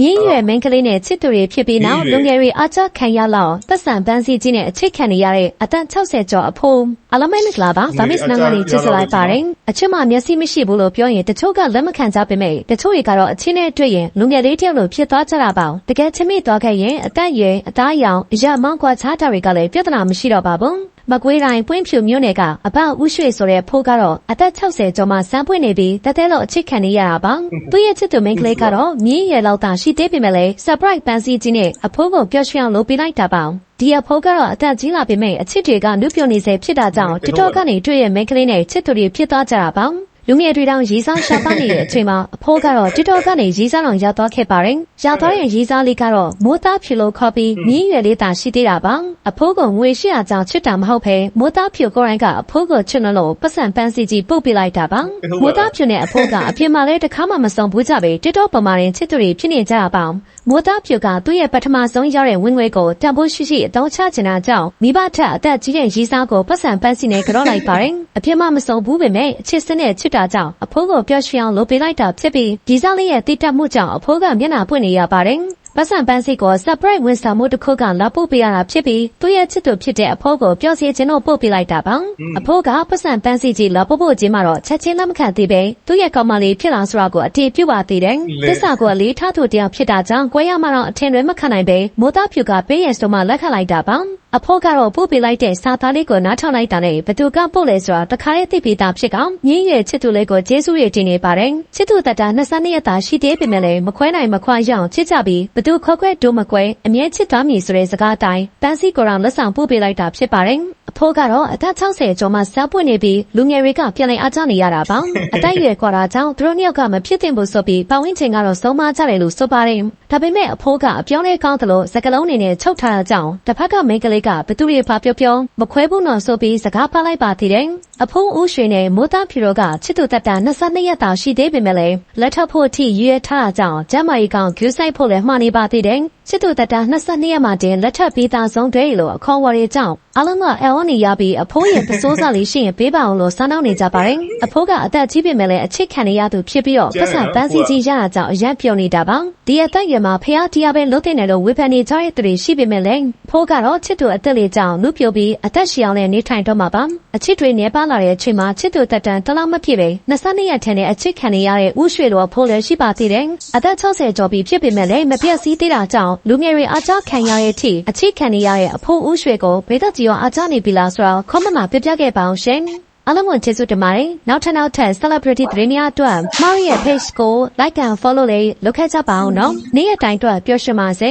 မြင်းရွယ်မင်းကလေးနဲ့ချစ်သူတွေဖြစ်ပြီးနောက်မြင်းရွယ်လူငယ်တွေအားကျခံရလောက်သက်ဆံပန်းစည်းကြီးနဲ့အချစ်ခံနေရတဲ့အသက်60ကျော်အဖိုးအလုံးမဲမင်္ဂလာပါဗာမစ်နန်ကနေချစ်စလိုက်ပါတယ်အချစ်မှမျက်စိမရှိဘူးလို့ပြောရင်တချို့ကလက်မခံကြပေမဲ့တချို့တွေကတော့အချင်းနဲ့တွေ့ရင်လူငယ်လေးတယောက်လိုဖြစ်သွားကြတာပါတကယ်ချစ်မိသွားခဲ့ရင်အသက်အရွယ်အသားအရောင်အရမောင်းကွာခြားတာတွေကလည်းပြဿနာမရှိတော့ပါဘူး မကွေးတိုင်းပွင့်ဖြူမြို့နယ်ကအပဦးရွှေဆိုတဲ့ဖိုးကတော့အသက်60ကျော်မှစမ်းပွင့်နေပြီးတတဲလို့အချစ်ခံနေရတာပါသူ့ရဲ့ချစ်သူမိန်းကလေးကတော့မြင်းရွယ်လောက်သာရှိသေးပေမဲ့လည်း surprise ပန်းစည်းကြီးနဲ့အဖိုးကိုပျော်ရွှင်အောင်လုပ်ပေးလိုက်တာပါဒီအဖိုးကတော့အသက်ကြီးလာပေမဲ့အချစ်တွေကနုပြိုနေစေဖြစ်တာကြောင့် TikTok ကနေတွေ့ရဲ့မိန်းကလေးနဲ့ချစ်သူတွေဖြစ်သွားကြတာပါ လူငယ်တွေတောင်ရေးစားရှာပါနေတဲ့အချိန်မှာအဖိုးကတော့ TikTok ကနေရေးစားအောင်ရောက်သွားခဲ့ပါတယ်။ရောက်သွားတဲ့ရေးစားလေးကတော့မိုးသားဖြူလို့ခေါ်ပြီးမြင်းရွယ်လေးသာရှိသေးတာပါ။အဖိုးကငွေရှိရာကြောင့်ချစ်တာမဟုတ်ဘဲမိုးသားဖြူကိုယ်တိုင်ကအဖိုးကိုချစ်လို့ပတ်စံပန်းစီကြီးပုတ်ပြလိုက်တာပါ။မိုးသားဖြူနဲ့အဖိုးကအပြင်မှာလည်းတစ်ခါမှမဆုံးဘူးကြပဲ TikTok ပေါ်မှာရင်ချစ်သူတွေဖြစ်နေကြတာပါ။မိုးသားဖြူကသူ့ရဲ့ပထမဆုံးရောက်တဲ့ဝင်ငွေကိုတန်ဖိုးရှိရှိအတောင်းချချင်တာကြောင့်မိဘထက်အသက်ကြီးတဲ့ရေးစားကိုပတ်စံပန်းစီနဲ့ကြော့လိုက်ပါတယ်။အပြင်မှာမဆုံးဘူးပေမဲ့အချစ်စနဲ့ချစ်တာကြောင့်အဖိုးကိုပျော်ရွှင်အောင်လုပ်ပေးလိုက်တာဖြစ်ပြီးဒီစားလေးရဲ့တိတက်မှုကြောင့်အဖိုးကမျက်နှာပွင့်နေရပါတယ်။ပတ်စံပန်းစိတ်ကို surprise ဝန်ဆောင်မှုတစ်ခုကလာပို့ပေးရတာဖြစ်ပြီးသူ့ရဲ့ချစ်သူဖြစ်တဲ့အဖိုးကိုပျော်စီခြင်းတို့ပို့ပေးလိုက်တာပါအဖိုးကပတ်စံပန်းစိတ်ကြီးလာပို့ဖို့ခြင်းမှာတော့ချက်ချင်းလက်မခံသေးပဲသူ့ရဲ့ကောင်မလေးဖြစ်လာဆိုတာကိုအတေပြုတ်ပါသေးတယ်သစ္စာကိုအလေးထားသူတယောက်ဖြစ်တာကြောင့်ကွဲရမှတော့အထင်တွေမခံနိုင်ပဲမိုးသားဖြူကပေးရဆိုမှလက်ခံလိုက်တာပါ အဖိုးကတော့ပို့ပေးလိုက်တဲ့စာသားလေးကိုနားထောင်လိုက်တာနဲ့ဘသူကပို့လဲဆိုတာတခါလေးသိပြီးသားဖြစ်ကောင်မြင်းရဲ့ချစ်သူလေးကိုကျေးဇူးရတင်နေပါတယ်ချစ်သူတတ22ရက်သားရှိသေးပေမဲ့လည်းမခွဲနိုင်မခွာရအောင်ချစ်ကြပြီးဘသူခွက်ခွက်ဒိုးမကွဲအမြဲချစ်သွားမည်ဆိုတဲ့စကားအတိုင်းပန်းစီကိုယ်တော်လက်ဆောင်ပို့ပေးလိုက်တာဖြစ်ပါတယ်အဖိုးကတော့အသက်60ကျော်မှစားပွင့်နေပြီးလူငယ်တွေကပြန်လည်အားကျနေရတာပါအတိုက်အရွယ်ကွာတာကြောင့်သူတို့နှစ်ယောက်ကမဖြစ်သင့်ဘူးဆိုပြီးပတ်ဝန်းကျင်ကတော့ဆုံးမကြတယ်လို့ဆိုပါတယ်ဒါပေမဲ့အဖိုးကအပြောင်းလဲကောင်းတယ်လို့စကလုံးအနေနဲ့ချုပ်ထားတာကြောင့်တစ်ဖက်ကမိန်းကလေးကဘသူတွေဖာပြောပြောမခွဲဘူးနော်ဆိုပြီးစကားပါလိုက်ပါသေးတယ်အဖိုးဦးရွှေနဲ့မိုးသားဖြူတို့ကချစ်သူတက်တာ22ရက်တာရှိသေးပေမဲ့လည်းလက်ထပ်ဖို့အထိရွေးထားတာကြောင့်ကျမ်းမာရေးကောင်ဂူးဆိုင်ဖို့လည်းမှားနေပါသေးတယ် ချစ်သူတက်တာ22ရက်မှတင်လက်ထပ်ပြီးသားဆုံးတွေလို့အခေါ်ဝေါ်တွေကြောင့်အလုံးကအယ်ဝနီရပြီးအဖိုးရဲ့ပစိုးစားလေးရှိရင်ပေးပါအောင်လို့စားနှောင်းနေကြပါတယ်အဖိုးကအသက်ကြီးပေမဲ့လည်းအချစ်ခံနေရသူဖြစ်ပြီးတော့ပတ်စံပန်းစီကြီးရတာကြောင့်အရက်ပြုံနေတာပါဒီအသက်အရွယ်မှာဖះတရားပဲလွတ်တဲ့နယ်လို့ဝေဖန်နေကြတဲ့သူတွေရှိပေမဲ့လည်းဖိုးကတော့ချစ်သူအသက်လေးကြောင့်လူပြိုပြီးအသက်ရှည်အောင်နဲ့နေထိုင်တော့မှာပါအချစ်တွေနေပါလာတဲ့အချိန်မှာချစ်သူတက်တန်တလောက်မဖြစ်ပဲ22ရက်ထက်နဲ့အချစ်ခံနေရတဲ့ဥရွှေလိုဖိုးလည်းရှိပါသေးတယ်အသက်60ကျော်ပြီဖြစ်ပေမဲ့လည်းမပြတ်စည်းသေးတာကြောင့်လူငယ်တွေအားကြခံရတဲ့အထိအချစ်ခံနေရတဲ့အဖိုးဥရွှေကိုဘေးသက်ကြီးရောအားကြနေပြီလားဆိုတော့ comment မှာပြပြခဲ့ပါအောင်ရှင်အားလုံးကိုကျေးဇူးတင်ပါတယ်နောက်ထပ်နောက်ထပ် celebrity သတင်းများအတွက် Mario ရဲ့ page ကို like and follow လေးလုပ်ခဲ့ကြပါအောင်နော်နေ့ရက်တိုင်းအတွက်ပျော်ရွှင်ပါစေ